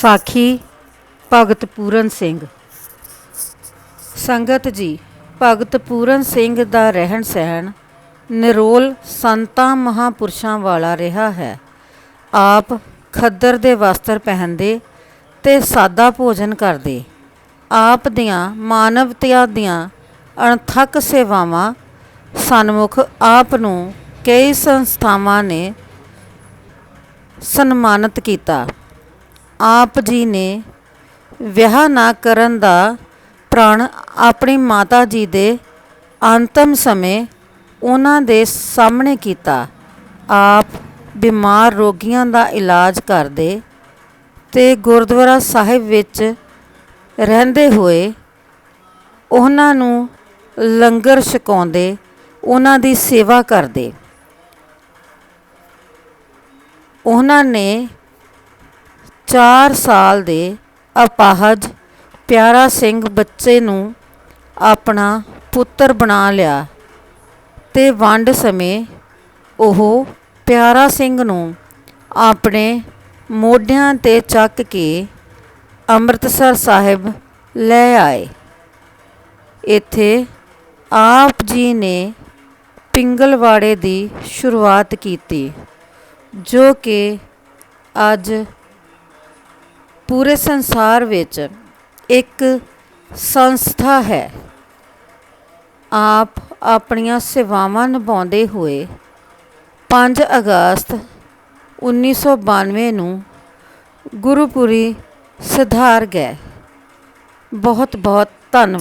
ਸਾਖੀ ਭਗਤ ਪੂਰਨ ਸਿੰਘ। ਸੰਗਤ ਜੀ, ਭਗਤ ਪੂਰਨ ਸਿੰਘ ਦਾ ਰਹਿਣ ਸਹਿਣ ਨਿਰੋਲ ਸੰਤਾਂ ਮਹਾਪੁਰਸ਼ਾਂ ਵਾਲਾ ਰਿਹਾ ਹੈ। ਆਪ ਖੱਦਰ ਦੇ ਵਸਤਰ ਪਹਿਨਦੇ ਤੇ ਸਾਦਾ ਭੋਜਨ ਕਰਦੇ। ਆਪ ਦੀਆਂ ਮਾਨਵਤਿਆ ਦੀਆਂ ਅਣਥੱਕ ਸੇਵਾਵਾਂ ਸਨਮੁਖ ਆਪ ਨੂੰ ਕਈ ਸੰਸਥਾਵਾਂ ਨੇ ਸਨਮਾਨਿਤ ਕੀਤਾ। ਆਪ ਜੀ ਨੇ ਵਿਆਹ ਨਾ ਕਰਨ ਦਾ ਪ੍ਰਣ ਆਪਣੀ ਮਾਤਾ ਜੀ ਦੇ ਅੰਤਮ ਸਮੇਂ ਉਹਨਾਂ ਦੇ ਸਾਹਮਣੇ ਕੀਤਾ। ਆਪ ਬਿਮਾਰ ਰੋਗੀਆਂ ਦਾ ਇਲਾਜ ਕਰਦੇ ਤੇ ਗੁਰਦੁਆਰਾ ਸਾਹਿਬ ਵਿੱਚ ਰਹਿੰਦੇ ਹੋਏ ਉਹਨਾਂ ਨੂੰ ਲੰਗਰ ਛਕਾਉਂਦੇ, ਉਹਨਾਂ ਦੀ ਸੇਵਾ ਕਰਦੇ। ਉਹਨਾਂ ਨੇ 4 ਸਾਲ ਦੇ ਅਪਾਹਜ ਪਿਆਰਾ ਸਿੰਘ ਬੱਚੇ ਨੂੰ ਆਪਣਾ ਪੁੱਤਰ ਬਣਾ ਲਿਆ ਤੇ ਵੰਡ ਸਮੇਂ ਉਹ ਪਿਆਰਾ ਸਿੰਘ ਨੂੰ ਆਪਣੇ ਮੋਢਿਆਂ ਤੇ ਚੱਕ ਕੇ ਅੰਮ੍ਰਿਤਸਰ ਸਾਹਿਬ ਲੈ ਆਏ। ਇੱਥੇ ਆਪ ਜੀ ਨੇ ਪਿੰਗਲਵਾੜੇ ਦੀ ਸ਼ੁਰੂਆਤ ਕੀਤੀ, ਜੋ ਕਿ ਅੱਜ ਪੂਰੇ ਸੰਸਾਰ ਵਿੱਚ ਇੱਕ ਸੰਸਥਾ ਹੈ। ਆਪ ਆਪਣੀਆਂ ਸੇਵਾਵਾਂ ਨਿਭਾਉਂਦੇ ਹੋਏ 5 ਅਗਸਤ 1992 ਨੂੰ ਗੁਰੂਪੁਰੀ ਸਿਧਾਰ ਗਏ ਬਹੁਤ ਬਹੁਤ ਧੰਨਵਾਦ।